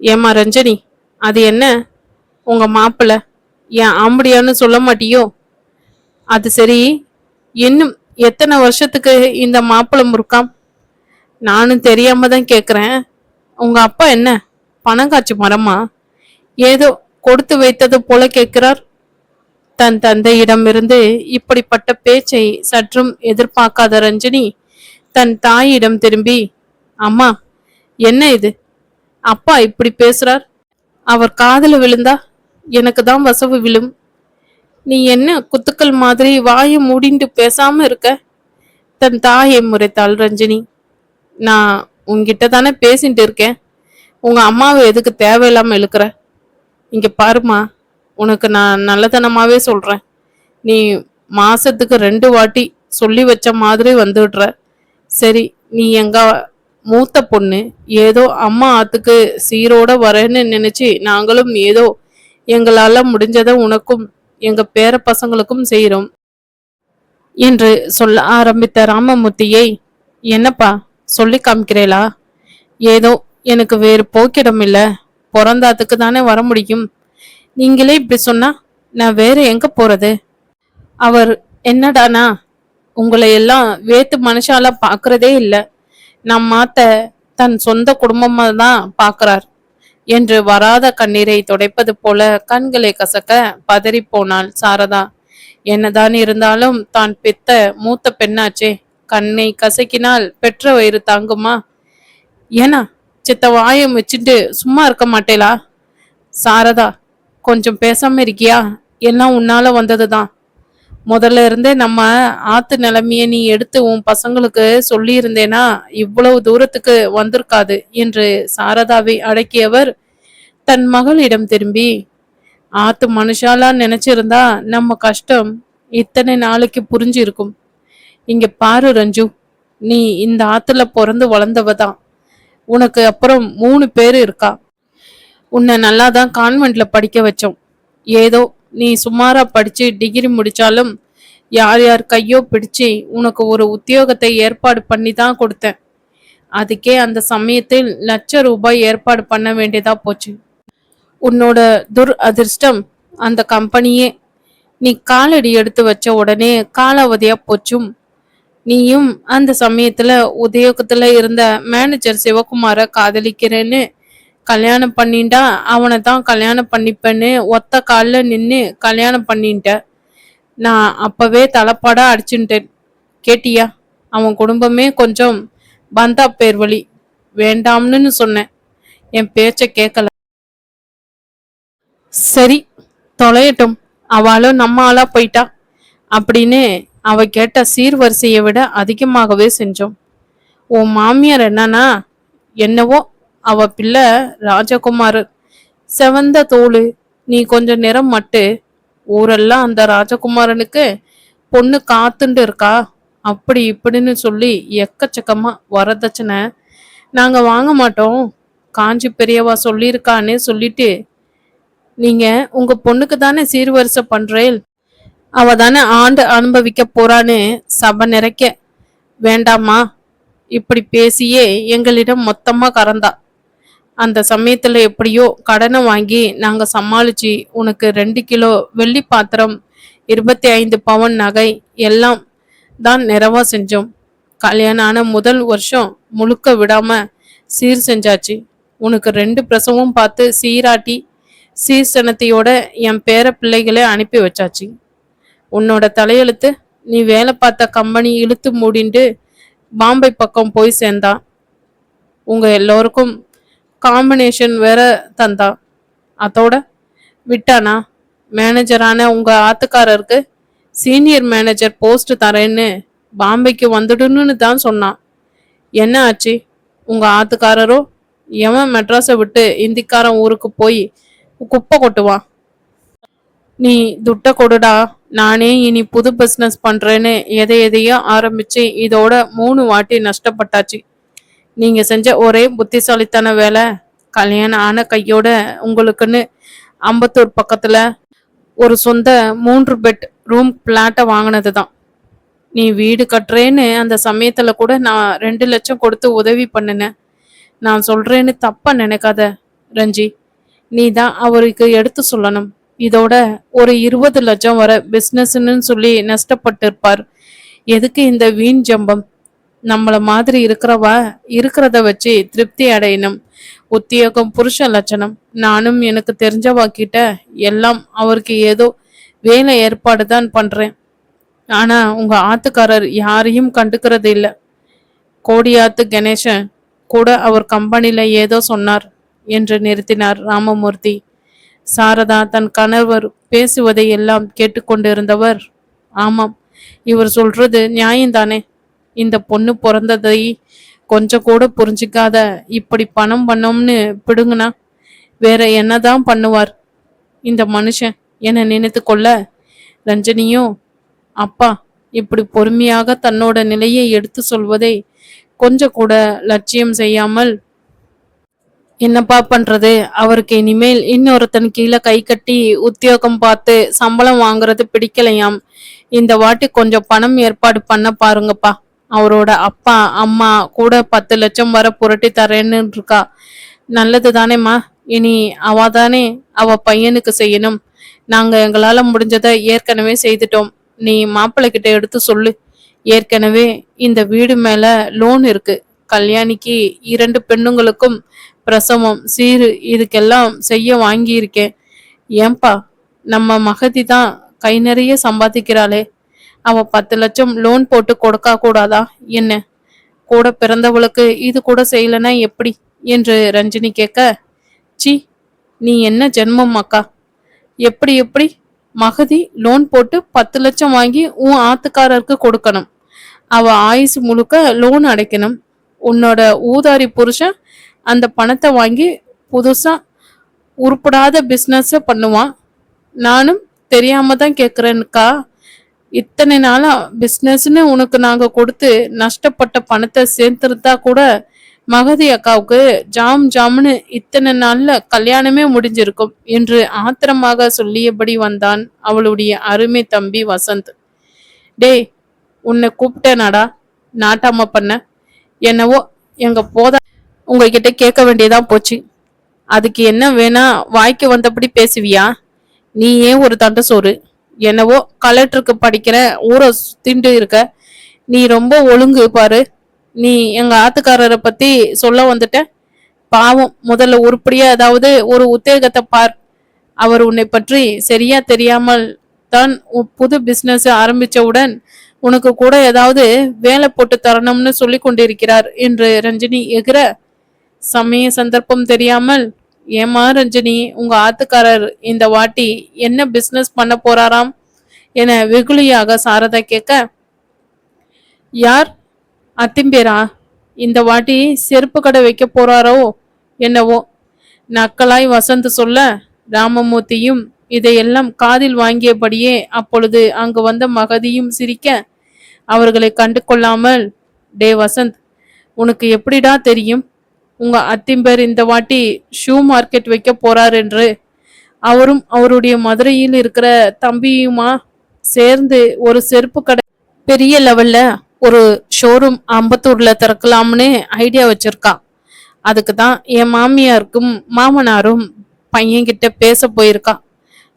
ஏம்மா ரஞ்சனி அது என்ன? உங்க மாப்பிள்ள ஏன் ஆம்படியான்னு சொல்ல மாட்டியோ? அது சரி இன்னும் எத்தனை வருஷத்துக்கு இந்த மாப்பிளம் முறுக்காம்? நானும் தெரியாம தான் கேட்குறேன் உங்க அப்பா என்ன? பணம் காய்ச்சி மரமா? ஏதோ கொடுத்து வைத்தது போல கேட்கிறார் தன் தந்தையிடமிருந்து இப்படிப்பட்ட பேச்சை சற்றும் எதிர்பார்க்காத ரஞ்சனி தன் தாயிடம் திரும்பி அம்மா என்ன இது? அப்பா இப்படி பேசுறார்? அவர் காதல விழுந்தா எனக்கு தான் வசவு விழும். நீ என்ன குத்துக்கள் மாதிரி வாயை மூடிண்டு பேசாம இருக்க? தன் தாயை முறைத்தாள் ரஞ்சினி. நான் உன்கிட்ட தானே பேசிட்டு இருக்கேன். உங்க அம்மாவை எதுக்கு தேவையில்லாம இழுக்கிற? இங்க பாருமா உனக்கு நான் நல்லதனமாவே சொல்றேன். நீ மாசத்துக்கு ரெண்டு வாட்டி சொல்லி வச்ச மாதிரி வந்துடுற. சரி நீ எங்க மூத்த பொண்ணு. ஏதோ அம்மா ஆத்துக்கு சீரோட வரேன்னு நினைச்சு நாங்களும் ஏதோ எங்களால முடிஞ்சதை உனக்கும் எங்க பேர பசங்களுக்கும் செய்கிறோம் என்று சொல்ல ஆரம்பித்த ராமமூர்த்தியை என்னப்பா சொல்லி காமிக்கிறேளா? ஏதோ எனக்கு வேறு போக்கிடம் இல்லை. பிறந்தாத்துக்கு தானே வர முடியும். நீங்களே இப்படி சொன்னா நான் வேற எங்க போறது? அவர் என்னடானா? உங்களை எல்லாம் வேத்து மனுஷால பாக்குறதே இல்லை. நம் மாத்த தன் சொந்த குடும்பமாக தான் பார்க்கிறார். என்று வராத கண்ணீரை துடைப்பது போல கண்களை கசக்க பதறி போனாள் சாரதா. என்னதான் இருந்தாலும் தான் பெத்த மூத்த பெண்ணாச்சே. கண்ணை கசக்கினால் பெற்ற வயிறு தாங்குமா? ஏனா சித்த வாயம் வச்சுட்டு சும்மா இருக்க மாட்டேலா சாரதா கொஞ்சம் பேசாம இருக்கியா? எல்லாம் உன்னால வந்ததுதான். முதல்ல இருந்தே நம்ம ஆத்து நிலைமையை நீ எடுத்து உன் பசங்களுக்கு சொல்லியிருந்தேனா இவ்வளவு தூரத்துக்கு வந்திருக்காது என்று சாரதாவை அடக்கியவர் தன் மகளிடம் திரும்பி ஆத்து மனுஷாலாம் நினைச்சிருந்தா நம்ம கஷ்டம் இத்தனை நாளைக்கு புரிஞ்சிருக்கும். இங்க பாரு ரஞ்சு நீ இந்த ஆத்துல பிறந்து வளர்ந்தவ தான். உனக்கு அப்புறம் மூணு பேர் இருக்கா. உன்னை நல்லா தான் கான்வென்ட்ல படிக்க வச்சோம். ஏதோ நீ சுமாரா படிச்சு டிகிரி முடிச்சாலும் யார் யார் கையோ பிடிச்சு உனக்கு ஒரு உத்தியோகத்தை ஏற்பாடு பண்ணி தான் கொடுத்தேன். அதுக்கே அந்த சமயத்தில் லட்ச ரூபாய் ஏற்பாடு பண்ண வேண்டியதா போச்சு. உன்னோட துர் அதிர்ஷ்டம் அந்த கம்பெனியே. நீ காலடி எடுத்து வச்ச உடனே காலாவதியா போச்சும். நீயும் அந்த சமயத்துல உத்தியோகத்துல இருந்த மேனேஜர் சிவகுமார காதலிக்கிறேன்னு கல்யாணம் பண்ணிட்டா அவனை தான் கல்யாணம் பண்ணிப்பேன்னு ஒத்த காலில் நின்று கல்யாணம் பண்ணிட்டேன் நான் அப்பவே தலைப்பாடா அடிச்சுட்டேன். கேட்டியா? அவன் குடும்பமே கொஞ்சம் பந்தா பேர் வழி வேண்டாம்னு சொன்னேன். என் பேச்சை கேட்கல சரி தொலையட்டும். அவளும் நம்ம ஆளா போயிட்டா. அப்படின்னு அவ கேட்ட சீர்வரிசையை விட அதிகமாகவே செஞ்சோம். உன் மாமியார் என்னன்னா என்னவோ அவ பிள்ளை ராஜகுமார். செவந்த தோளு நீ கொஞ்சம் நிறம் மட்டு. ஊரெல்லாம் அந்த ராஜகுமாரனுக்கு பொண்ணு காத்துண்டு இருக்கா? அப்படி இப்படின்னு சொல்லி எக்கச்சக்கமா வரதட்சணை. நாங்க வாங்க மாட்டோம். காஞ்சி பெரியவா சொல்லியிருக்கான்னு சொல்லிட்டு நீங்க உங்க பொண்ணுக்கு தானே சீர்வரிசை பண்றேன் அவ தானே ஆண்டு அனுபவிக்க போறான்னு சபை நிறைக்க. வேண்டாமா இப்படி பேசியே எங்களிடம் மொத்தமா கறந்தா. அந்த சமயத்தில் எப்படியோ கடனை வாங்கி நாங்கள் சமாளித்து உனக்கு ரெண்டு கிலோ வெள்ளி பாத்திரம் இருபத்தி ஐந்து பவன் நகை எல்லாம் தான் நிறைவாக செஞ்சோம். கல்யாணம் ஆன முதல் வருஷம் முழுக்க விடாமல் சீர் செஞ்சாச்சு. உனக்கு ரெண்டு பிரசவம் பார்த்து சீராட்டி சீர்சனத்தையோட என் பேர பிள்ளைகளை அனுப்பி வச்சாச்சு. உன்னோட தலையெழுத்து நீ வேலை பார்த்த கம்பெனி இழுத்து மூடிண்டு பாம்பே பக்கம் போய் சேர்ந்தான் உங்கள் எல்லோருக்கும் காம்பினேஷன் வேற தந்தா. அதோட விட்டானா? மேனேஜரான உங்க ஆத்துக்காரருக்கு சீனியர் மேனேஜர் போஸ்ட் தரேன்னு பாம்பேக்கு வந்துடுன்னு தான் சொன்னான். என்ன ஆச்சு? உங்க ஆத்துக்காரரோ எவன் மெட்ராஸை விட்டு இந்திக்காரன் ஊருக்கு போய் குப்பை கொட்டுவான் நீ துட்ட கொடுடா நானே இனி புது பிஸ்னஸ் பண்றேன்னு எதை எதையோ ஆரம்பிச்சு இதோட மூணு வாட்டி நஷ்டப்பட்டாச்சு. நீங்க செஞ்ச ஒரே புத்திசாலித்தன வேலை கல்யாணம் ஆன கையோட உங்களுக்குன்னு அம்பத்தூர் பக்கத்துல ஒரு சொந்த மூன்று பெட் ரூம் பிளாட்டை வாங்கினது தான் நீ வீடு கட்டுறேன்னு அந்த சமயத்துல கூட நான் ரெண்டு லட்சம் கொடுத்து உதவி பண்ணினேன் நான் சொல்றேன்னு தப்பாக நினைக்காத ரஞ்சி. நீ தான் அவருக்கு எடுத்து சொல்லணும். இதோட ஒரு இருபது லட்சம் வர பிஸ்னஸ்ன்னு சொல்லி நஷ்டப்பட்டிருப்பார். எதுக்கு இந்த வீண் ஜம்பம்? நம்மள மாதிரி இருக்கிறவா இருக்கிறத வச்சு திருப்தி அடையணும். உத்தியோகம் புருஷ லட்சணம். நானும் எனக்கு தெரிஞ்சவா கிட்ட எல்லாம் அவருக்கு ஏதோ வேலை ஏற்பாடு தான் பண்றேன். ஆனா உங்க ஆத்துக்காரர் யாரையும் கண்டுக்கிறது இல்லை. கோடியாத்து கணேசன் கூட அவர் கம்பெனியில் ஏதோ சொன்னார் என்று நிறுத்தினார் ராமமூர்த்தி. சாரதா தன் கணவர் பேசுவதை எல்லாம் கேட்டுக்கொண்டிருந்தவர் ஆமாம் இவர் சொல்றது நியாயம்தானே. இந்த பொண்ணு பிறந்ததை கொஞ்சம் கூட புரிஞ்சிக்காத இப்படி பணம் பண்ணோம்னு பிடுங்குனா வேற என்னதான் பண்ணுவார்? இந்த மனுஷன் என்னை நினைத்து கொள்ள ரஞ்சனியும் அப்பா இப்படி பொறுமையாக தன்னோட நிலையை எடுத்து சொல்வதை கொஞ்சம் கூட லட்சியம் செய்யாமல் என்னப்பா பண்றது? அவருக்கு இனிமேல் இன்னொருத்தன் கீழே கை கட்டி உத்தியோகம் பார்த்து சம்பளம் வாங்குறது பிடிக்கலையாம். இந்த வாட்டி கொஞ்சம் பணம் ஏற்பாடு பண்ண பாருங்கப்பா. அவரோட அப்பா அம்மா கூட பத்து லட்சம் வர புரட்டி தரேன்னு இருக்கா. நல்லது தானேம்மா. இனி அவ தானே அவ பையனுக்கு செய்யணும். நாங்க எங்களால முடிஞ்சதை ஏற்கனவே செய்துட்டோம். நீ மாப்பிள்ளை கிட்ட எடுத்து சொல்லு. ஏற்கனவே இந்த வீடு மேல லோன் இருக்கு. கல்யாணிக்கு இரண்டு பெண்ணுங்களுக்கும் பிரசவம் சீரு இதுக்கெல்லாம் செய்ய வாங்கியிருக்கேன். ஏன்பா நம்ம மகதி தான் கை நிறைய சம்பாதிக்கிறாளே. அவள் பத்து லட்சம் லோன் போட்டு கொடுக்க கூடாதா? என்ன? கூட பிறந்தவளுக்கு இது கூட செய்யலனா எப்படி? என்று ரஞ்சினி கேட்க சி நீ என்ன ஜென்மம் அக்கா? எப்படி எப்படி? மகதி லோன் போட்டு பத்து லட்சம் வாங்கி உன் ஆத்துக்காரருக்கு கொடுக்கணும். அவ ஆயுசு முழுக்க லோன் அடைக்கணும். உன்னோட ஊதாரி புருஷன் அந்த பணத்தை வாங்கி புதுசா உருப்படாத பிஸ்னஸ் பண்ணுவான். நானும் தெரியாம தான் கேட்குறேன்க்கா இத்தனை நாளா பிஸ்னஸ்னு உனக்கு நாங்க கொடுத்து நஷ்டப்பட்ட பணத்தை சேர்த்துருந்தா கூட மகதி அக்காவுக்கு ஜாம் ஜாம்னு இத்தனை நாள்ல கல்யாணமே முடிஞ்சிருக்கும் என்று ஆத்திரமாக சொல்லியபடி வந்தான் அவளுடைய அருமை தம்பி வசந்த். டேய் உன்னை கூப்பிட்டேனாடா நாட்டாம பண்ண. என்னவோ எங்க போதா உங்ககிட்ட கேட்க வேண்டியதா போச்சு. அதுக்கு என்ன வேணா வாய்க்கு வந்தபடி பேசுவியா? நீ ஏன் ஒரு தண்டை சோறு? என்னவோ கலெக்டருக்கு படிக்கிற ஊரை சுத்திண்டு இருக்க நீ ரொம்ப ஒழுங்கு பாரு. நீ எங்க ஆத்துக்காரரை பத்தி சொல்ல வந்துட்ட. பாவம் முதல்ல உருப்படியா ஏதாவது ஒரு உத்தேகத்தை பார். அவர் உன்னை பற்றி சரியா தெரியாமல் தான் புது பிசினஸ் ஆரம்பிச்சவுடன் உனக்கு கூட ஏதாவது வேலை போட்டு தரணும்னு சொல்லி கொண்டிருக்கிறார் என்று ரஞ்சினி எகிற சமய சந்தர்ப்பம் தெரியாமல் ஏமா ரஞ்சினி உங்க ஆத்துக்காரர் இந்த வாட்டி என்ன பிசினஸ் பண்ண போறாராம் என வெகுளியாக சாரதா கேட்க யார்? அத்திம்பேரா இந்த வாட்டி செருப்பு கடை வைக்க போறாரோ என்னவோ? நக்கலாய் வசந்த் சொல்ல ராமமூர்த்தியும் இதையெல்லாம் காதில் வாங்கியபடியே அப்பொழுது அங்கு வந்த மகதியும் சிரிக்க அவர்களை கண்டு கொள்ளாமல் டே வசந்த் உனக்கு எப்படிடா தெரியும்? உங்க அத்திம்பேர் இந்த வாட்டி ஷூ மார்க்கெட் வைக்க போறார் என்று அவரும் அவருடைய மதுரையில் இருக்கிற தம்பியுமா சேர்ந்து ஒரு செருப்பு கடை பெரிய லெவல்ல ஒரு ஷோரூம் அம்பத்தூர்ல திறக்கலாம்னு ஐடியா வச்சிருக்கான் அதுக்கு தான் என் மாமியாருக்கும் மாமனாரும் பையன்கிட்ட பேச போயிருக்கான்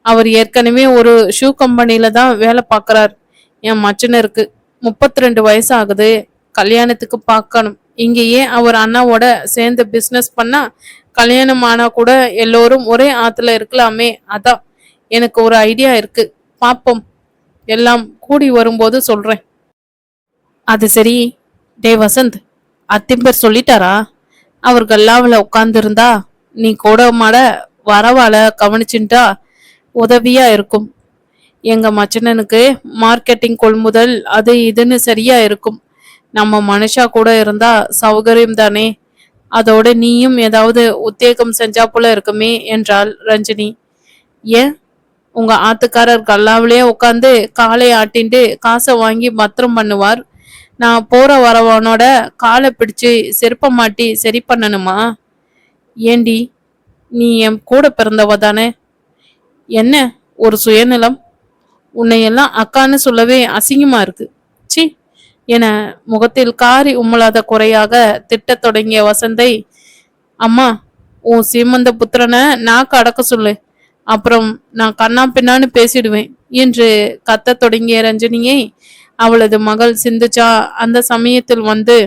அவர் ஏற்கனவே ஒரு ஷூ கம்பெனியில தான் வேலை பார்க்குறார். என் மச்சனருக்கு முப்பத்தி ரெண்டு வயசு ஆகுது. கல்யாணத்துக்கு பார்க்கணும். இங்கேயே அவர் அண்ணாவோட சேர்ந்து பிஸ்னஸ் பண்ணா கல்யாணம் ஆனா கூட எல்லோரும் ஒரே ஆத்துல இருக்கலாமே. அதான் எனக்கு ஒரு ஐடியா இருக்கு. பாப்போம். எல்லாம் கூடி வரும்போது சொல்றேன். அது சரி. டே வசந்த் அத்திம்பர் சொல்லிட்டாரா? அவர் கல்லாவில் உட்காந்துருந்தா நீ கூட மாட வரவால கவனிச்சுட்டா உதவியா இருக்கும். எங்க மச்சனனுக்கு மார்க்கெட்டிங் கொள்முதல் அது இதுன்னு சரியா இருக்கும். நம்ம மனுஷா கூட இருந்தா சௌகரியம் தானே? அதோட நீயும் ஏதாவது உத்தேகம் செஞ்சா போல இருக்குமே என்றாள் ரஞ்சினி. ஏன் உங்க ஆத்துக்காரர் கல்லாவிலேயே உட்காந்து காலை ஆட்டிண்டு காசை வாங்கி பத்திரம் பண்ணுவார். நான் போற வரவனோட காலை பிடிச்சு செருப்ப மாட்டி சரி பண்ணணுமா? ஏண்டி நீ என் கூட பிறந்தவ தானே? என்ன ஒரு சுயநலம்? உன்னையெல்லாம் அக்கான்னு சொல்லவே அசிங்கமா இருக்கு. என முகத்தில் காரி உம்மலாத குறையாக திட்டத் தொடங்கிய வசந்தை அம்மா உன் சீமந்த புத்திரனை நாக்கு அடக்க சொல்லு. அப்புறம் நான் கண்ணா பின்னான்னு பேசிடுவேன் என்று கத்தத் தொடங்கிய ரஞ்சனியை அவளது மகள் சிந்துச்சா அந்த சமயத்தில் வந்து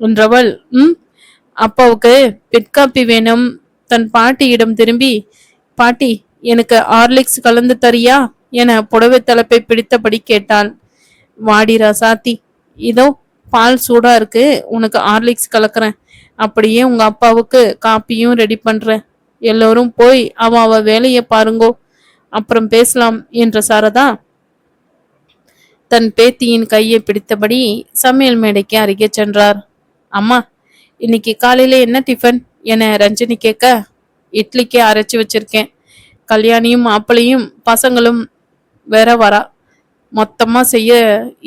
என்றவள் ம் அப்பாவுக்கு பிட்காப்பி வேணும். தன் பாட்டியிடம் திரும்பி பாட்டி எனக்கு ஹார்லிக்ஸ் கலந்து தரியா? என புடவை தலைப்பை பிடித்தபடி கேட்டாள். வாடிரா சாத்தி இதோ பால் சூடா இருக்கு. உனக்கு ஹார்லிக்ஸ் கலக்குறேன். அப்படியே உங்க அப்பாவுக்கு காப்பியும் ரெடி பண்ணுறேன் எல்லோரும் போய் அவ அவ வேலையை பாருங்கோ. அப்புறம் பேசலாம் என்ற சாரதா தன் பேத்தியின் கையை பிடித்தபடி சமையல் மேடைக்கு அருகே சென்றார். அம்மா இன்னைக்கு காலையில என்ன டிஃபன் என ரஞ்சனி கேட்க இட்லிக்கு அரைச்சி வச்சிருக்கேன். கல்யாணியும் மாப்பிளையும் பசங்களும் வேற வரா மொத்தமாக செய்ய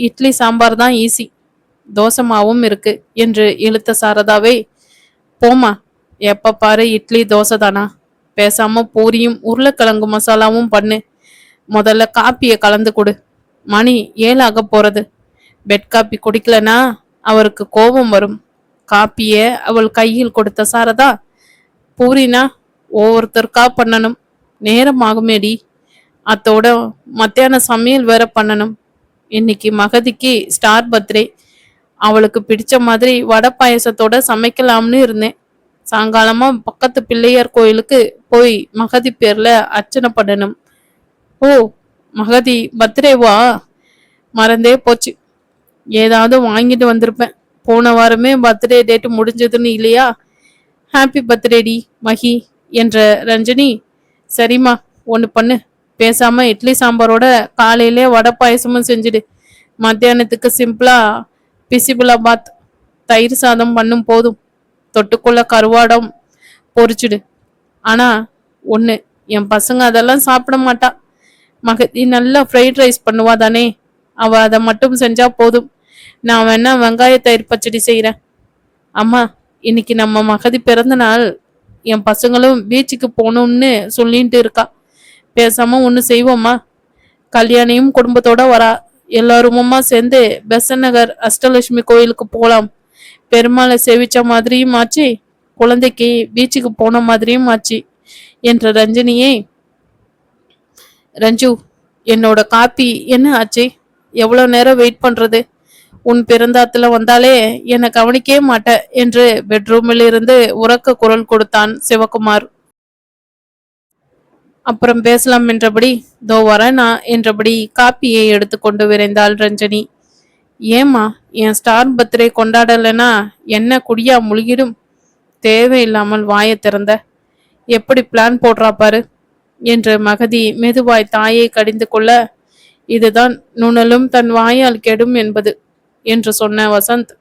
இட்லி சாம்பார் தான் ஈஸி தோசை மாவும் இருக்கு என்று இழுத்த சாரதாவை போமா எப்போ பாரு இட்லி தோசை தானா? பேசாம பூரியும் உருளைக்கிழங்கு மசாலாவும் பண்ணு. முதல்ல காப்பியை கலந்து கொடு. மணி ஏழாக போறது. பெட் காப்பி குடிக்கலனா அவருக்கு கோபம் வரும். காப்பிய அவள் கையில் கொடுத்த சாரதா பூரினா ஒவ்வொருத்தருக்கா பண்ணணும். நேரம் ஆகுமேடி. அத்தோட மத்தியான சமையல் வேற பண்ணணும். இன்னைக்கு மகதிக்கு ஸ்டார் பர்த்டே அவளுக்கு பிடிச்ச மாதிரி வடை பாயசத்தோட சமைக்கலாம்னு இருந்தேன். சாயங்காலமா பக்கத்து பிள்ளையார் கோயிலுக்கு போய் மகதி பேர்ல அர்ச்சனை பண்ணணும். ஓ மகதி பர்த்டேவா மறந்தே போச்சு. ஏதாவது வாங்கிட்டு வந்திருப்பேன். போன வாரமே பர்த்டே டேட் முடிஞ்சதுன்னு இல்லையா? ஹாப்பி பர்த்டேடி மகி என்ற ரஞ்சனி. சரிம்மா ஒன்று பண்ணு. பேசாம இட்லி சாம்பாரோட காலையிலே வடை பாயசமும் செஞ்சுடு. மத்தியானத்துக்கு சிம்பிளா பிசிபிளாபாத் தயிர் சாதம் பண்ணும் போதும். தொட்டுக்குள்ள கருவாடம் பொரிச்சிடு. ஆனா ஒன்று என் பசங்க அதெல்லாம் சாப்பிட மாட்டா. மகதி நல்லா ஃப்ரைட் ரைஸ் பண்ணுவா தானே. அவ அதை மட்டும் செஞ்சா போதும். நான் வேணா வெங்காய தயிர் பச்சடி செய்கிறேன் அம்மா இன்னைக்கு நம்ம மகதி பிறந்த நாள். என் பசங்களும் பீச்சுக்கு போகணும்னு சொல்லிட்டு இருக்கா. பேசாம ஒன்று செய்வோம்மா. கல்யாணியும் குடும்பத்தோட வரா. எல்லாருமா சேர்ந்து பெசன் நகர் அஷ்டலட்சுமி கோயிலுக்கு போகலாம் பெருமாளை சேவிச்ச மாதிரியும் ஆச்சு குழந்தைக்கு பீச்சுக்கு போன மாதிரியும் ஆச்சு என்ற ரஞ்சினியே ரஞ்சு என்னோட காப்பி என்ன ஆச்சு? எவ்வளோ நேரம் வெயிட் பண்றது? உன் பிறந்தாத்துல வந்தாலே என்னை கவனிக்கவே மாட்ட என்று பெட்ரூமில் இருந்து உறக்க குரல் கொடுத்தான் சிவகுமார். அப்புறம் பேசலாம் என்றபடி தோ வரேனா என்றபடி காப்பியை எடுத்துக்கொண்டு விரைந்தாள் ரஞ்சனி. ஏம்மா என் ஸ்டார் பர்த்டே கொண்டாடலைன்னா என்ன குடியா முழுகிடும்? தேவையில்லாமல் வாயை திறந்த. எப்படி பிளான் போடுறா பாரு என்று மகதி மெதுவாய் தாயை கடிந்து கொள்ள இதுதான் நுணலும் தன் வாயால் கெடும் என்பது என்று சொன்ன வசந்த்.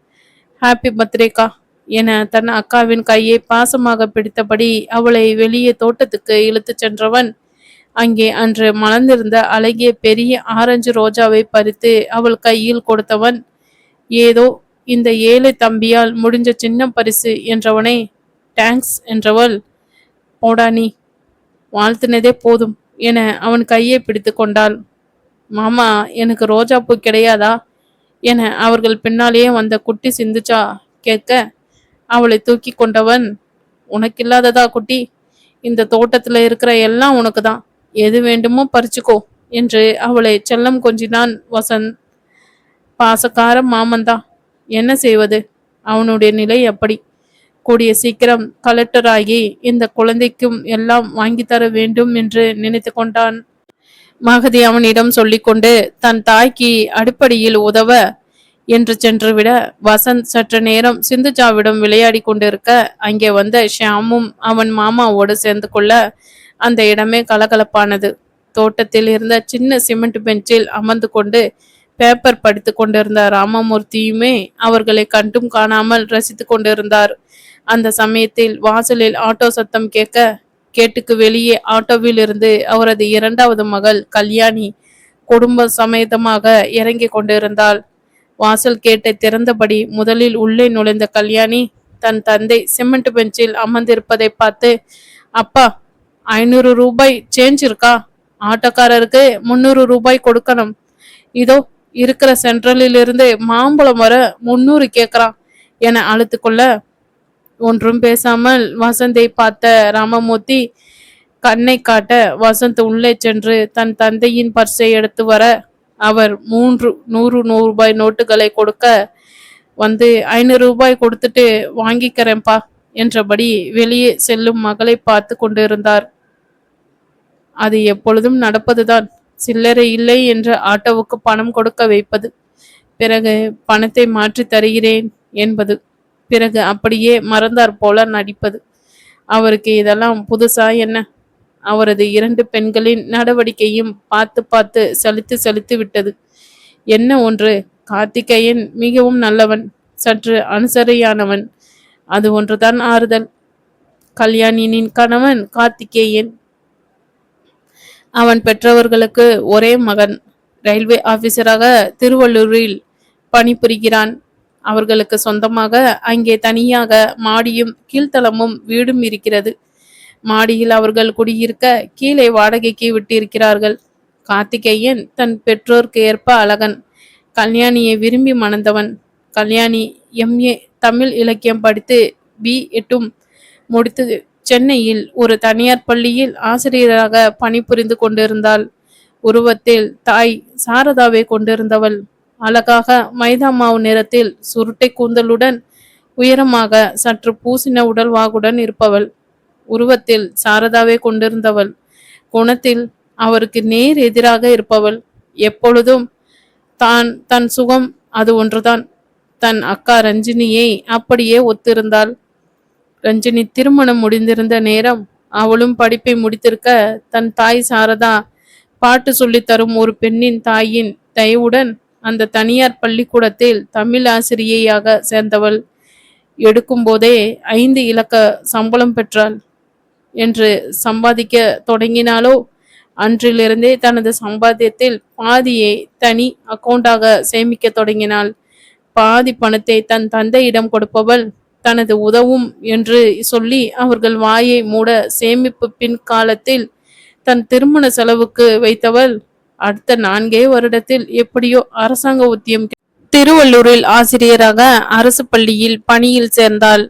ஹாப்பி பர்த்டேக்கா என தன் அக்காவின் கையை பாசமாக பிடித்தபடி அவளை வெளியே தோட்டத்துக்கு இழுத்துச் சென்றவன். அங்கே அன்று மலர்ந்திருந்த அழகிய பெரிய ஆரஞ்சு ரோஜாவை பறித்து அவள் கையில் கொடுத்தவன். ஏதோ இந்த ஏழை தம்பியால் முடிஞ்ச சின்ன பரிசு என்றவனை டேங்க்ஸ் என்றவள். போடானி நீ வாழ்த்தினதே போதும் என அவன் கையை பிடித்து கொண்டாள். மாமா எனக்கு ரோஜா பூ கிடையாதா? என அவர்கள் பின்னாலேயே வந்த குட்டி சிந்துச்சா கேட்க அவளை தூக்கி கொண்டவன் உனக்கு இல்லாததா குட்டி? இந்த தோட்டத்துல இருக்கிற எல்லாம் உனக்கு தான் எது வேண்டுமோ பறிச்சுக்கோ என்று அவளை செல்லம் கொஞ்சினான் வசந்த். பாசக்கார மாமன்தான் என்ன செய்வது? அவனுடைய நிலை அப்படி. கூடிய சீக்கிரம் கலெக்டர் ஆகி இந்த குழந்தைக்கும் எல்லாம் வாங்கி தர வேண்டும் என்று நினைத்து கொண்டான். மகதி அவனிடம் சொல்லிக்கொண்டு தன் தாய்க்கு அடிப்படையில் உதவ என்று சென்றுவிட வசந்த் சற்று நேரம் சிந்துஜாவிடம் விளையாடி கொண்டிருக்க அங்கே வந்த ஷியாமும் அவன் மாமாவோடு சேர்ந்து கொள்ள அந்த இடமே கலகலப்பானது. தோட்டத்தில் இருந்த சின்ன சிமெண்ட் பெஞ்சில் அமர்ந்து கொண்டு பேப்பர் படித்து கொண்டிருந்த ராமமூர்த்தியுமே அவர்களை கண்டும் காணாமல் ரசித்து கொண்டிருந்தார். அந்த சமயத்தில் வாசலில் ஆட்டோ சத்தம் கேட்க கேட்டுக்கு வெளியே ஆட்டோவில் இருந்து அவரது இரண்டாவது மகள் கல்யாணி குடும்ப சமேதமாக இறங்கி கொண்டிருந்தாள். வாசல் கேட்டை திறந்தபடி முதலில் உள்ளே நுழைந்த கல்யாணி தன் தந்தை சிமெண்ட் பெஞ்சில் அமர்ந்திருப்பதை பார்த்து அப்பா ஐநூறு ரூபாய் சேஞ்ச் இருக்கா? ஆட்டோக்காரருக்கு முந்நூறு ரூபாய் கொடுக்கணும். இதோ இருக்கிற சென்ட்ரலில் இருந்து மாம்பழம் வர முன்னூறு கேட்குறான் என அழுத்துக்கொள்ள ஒன்றும் பேசாமல் வசந்தை பார்த்த ராமமூர்த்தி கண்ணை காட்ட வசந்த் உள்ளே சென்று தன் தந்தையின் பர்ஸை எடுத்து வர அவர் மூன்று நூறு நூறு ரூபாய் நோட்டுகளை கொடுக்க வந்து ஐநூறு ரூபாய் கொடுத்துட்டு வாங்கிக்கிறேன்ப்பா என்றபடி வெளியே செல்லும் மகளை பார்த்து கொண்டிருந்தார். அது எப்பொழுதும் நடப்பதுதான். சில்லறை இல்லை என்று ஆட்டோவுக்கு பணம் கொடுக்க வைப்பது. பிறகு பணத்தை மாற்றி தருகிறேன் என்பது. பிறகு அப்படியே மறந்தார் போல நடிப்பது. அவருக்கு இதெல்லாம் புதுசா என்ன? அவரது இரண்டு பெண்களின் நடவடிக்கையும் பார்த்து பார்த்து சலித்து சலித்து விட்டது. என்ன ஒன்று? கார்த்திகேயன் மிகவும் நல்லவன் சற்று அனுசரியானவன் அது ஒன்றுதான் ஆறுதல். கல்யாணினின் கணவன் கார்த்திகேயன். அவன் பெற்றவர்களுக்கு ஒரே மகன். ரயில்வே ஆபீசராக திருவள்ளூரில் பணிபுரிகிறான். அவர்களுக்கு சொந்தமாக அங்கே தனியாக மாடியும் கீழ்த்தளமும் வீடும் இருக்கிறது. மாடியில் அவர்கள் குடியிருக்க கீழே வாடகைக்கு விட்டிருக்கிறார்கள். கார்த்திகேயன் தன் பெற்றோருக்கு ஏற்ப அழகன் கல்யாணியை விரும்பி மணந்தவன். கல்யாணி எம்ஏ தமிழ் இலக்கியம் படித்து பி. எட்டும் முடித்து சென்னையில் ஒரு தனியார் பள்ளியில் ஆசிரியராக பணிபுரிந்து கொண்டிருந்தாள். உருவத்தில் தாய் சாரதாவை கொண்டிருந்தவள். அழகாக மைதா மாவு நிறத்தில் சுருட்டை கூந்தலுடன் உயரமாக சற்று பூசின உடல்வாகுடன் இருப்பவள். உருவத்தில் சாரதாவை கொண்டிருந்தவள். குணத்தில் அவருக்கு நேர் எதிராக இருப்பவள். எப்பொழுதும் தான் தன் சுகம் அது ஒன்றுதான். தன் அக்கா ரஞ்சினியை அப்படியே ஒத்திருந்தாள். ரஞ்சினி திருமணம் முடிந்திருந்த நேரம் அவளும் படிப்பை முடித்திருக்க தன் தாய் சாரதா பாட்டு சொல்லித்தரும் ஒரு பெண்ணின் தாயின் தயவுடன் அந்த தனியார் பள்ளிக்கூடத்தில் தமிழ் ஆசிரியையாக சேர்ந்தவள். எடுக்கும் போதே ஐந்து இலக்க சம்பளம் பெற்றாள். என்று சம்பாதிக்க தொடங்கினாலோ அன்றிலிருந்தே தனது சம்பாத்தியத்தில் பாதியை தனி அக்கவுண்டாக சேமிக்க தொடங்கினாள். பாதி பணத்தை தன் தந்தையிடம் கொடுப்பவள் தனது உதவும் என்று சொல்லி அவர்கள் வாயை மூட சேமிப்பு பின் காலத்தில் தன் திருமண செலவுக்கு வைத்தவள் அடுத்த நான்கே வருடத்தில் எப்படியோ அரசாங்க உத்தியம் திருவள்ளூரில் ஆசிரியராக அரசு பள்ளியில் பணியில் சேர்ந்தாள்.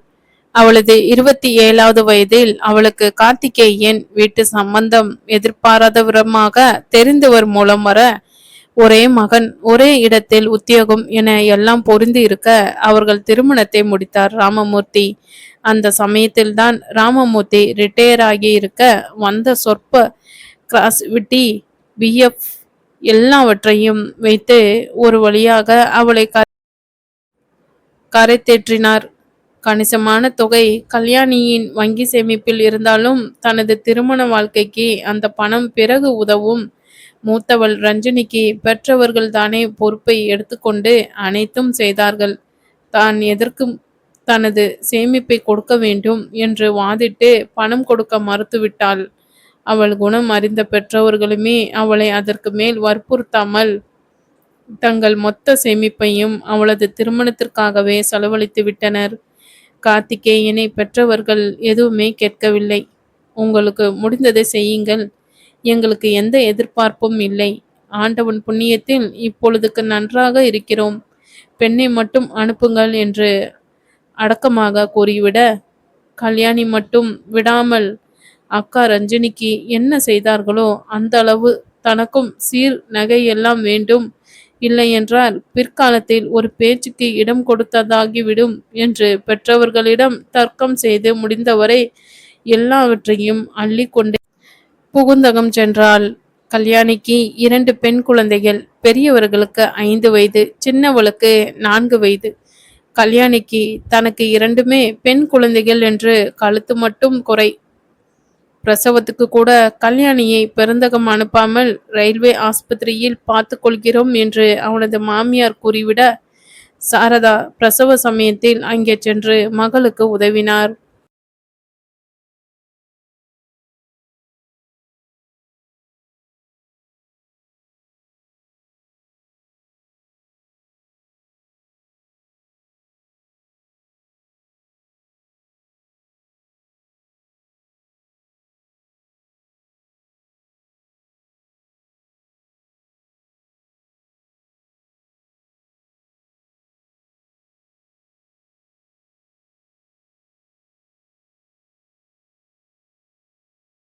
அவளது இருபத்தி ஏழாவது வயதில் அவளுக்கு கார்த்திகேயன் வீட்டு சம்பந்தம் எதிர்பாராத விதமாக தெரிந்தவர் மூலம் வர ஒரே மகன் ஒரே இடத்தில் உத்தியோகம் என எல்லாம் பொருந்தி இருக்க அவர்கள் திருமணத்தை முடித்தார் ராமமூர்த்தி. அந்த சமயத்தில்தான் ராமமூர்த்தி ரிட்டையர் ஆகி இருக்க வந்த சொற்ப கிராஸ் விட்டி பிஎஃப் எல்லாவற்றையும் வைத்து ஒரு வழியாக அவளை க கரை தேற்றினார் கணிசமான தொகை கல்யாணியின் வங்கி சேமிப்பில் இருந்தாலும் தனது திருமண வாழ்க்கைக்கு அந்த பணம் பிறகு உதவும். மூத்தவள் ரஞ்சனிக்கு பெற்றவர்கள் தானே பொறுப்பை எடுத்துக்கொண்டு அனைத்தும் செய்தார்கள். தான் எதற்கும் தனது சேமிப்பை கொடுக்க வேண்டும் என்று வாதிட்டு பணம் கொடுக்க மறுத்துவிட்டாள். அவள் குணம் அறிந்த பெற்றவர்களுமே அவளை அதற்கு மேல் வற்புறுத்தாமல் தங்கள் மொத்த சேமிப்பையும் அவளது திருமணத்திற்காகவே செலவழித்து விட்டனர் கார்த்திகேயனை பெற்றவர்கள் எதுவுமே கேட்கவில்லை. உங்களுக்கு முடிந்ததை செய்யுங்கள். எங்களுக்கு எந்த எதிர்பார்ப்பும் இல்லை. ஆண்டவன் புண்ணியத்தில் இப்பொழுதுக்கு நன்றாக இருக்கிறோம். பெண்ணை மட்டும் அனுப்புங்கள் என்று அடக்கமாக கூறிவிட கல்யாணி மட்டும் விடாமல் அக்கா ரஞ்சினிக்கு என்ன செய்தார்களோ அந்த அளவு தனக்கும் சீர் நகை எல்லாம் வேண்டும். இல்லை என்றால் பிற்காலத்தில் ஒரு பேச்சுக்கு இடம் கொடுத்ததாகிவிடும் என்று பெற்றவர்களிடம் தர்க்கம் செய்து முடிந்தவரை எல்லாவற்றையும் அள்ளிக்கொண்டே புகுந்தகம் சென்றாள். கல்யாணிக்கு இரண்டு பெண் குழந்தைகள் பெரியவர்களுக்கு ஐந்து வயது சின்னவளுக்கு நான்கு வயது. கல்யாணிக்கு தனக்கு இரண்டுமே பெண் குழந்தைகள் என்று கழுத்து மட்டும் குறை. பிரசவத்துக்கு கூட கல்யாணியை பெருந்தகம் அனுப்பாமல் ரயில்வே ஆஸ்பத்திரியில் பார்த்து கொள்கிறோம் என்று அவனது மாமியார் கூறிவிட சாரதா பிரசவ சமயத்தில் அங்கே சென்று மகளுக்கு உதவினார்.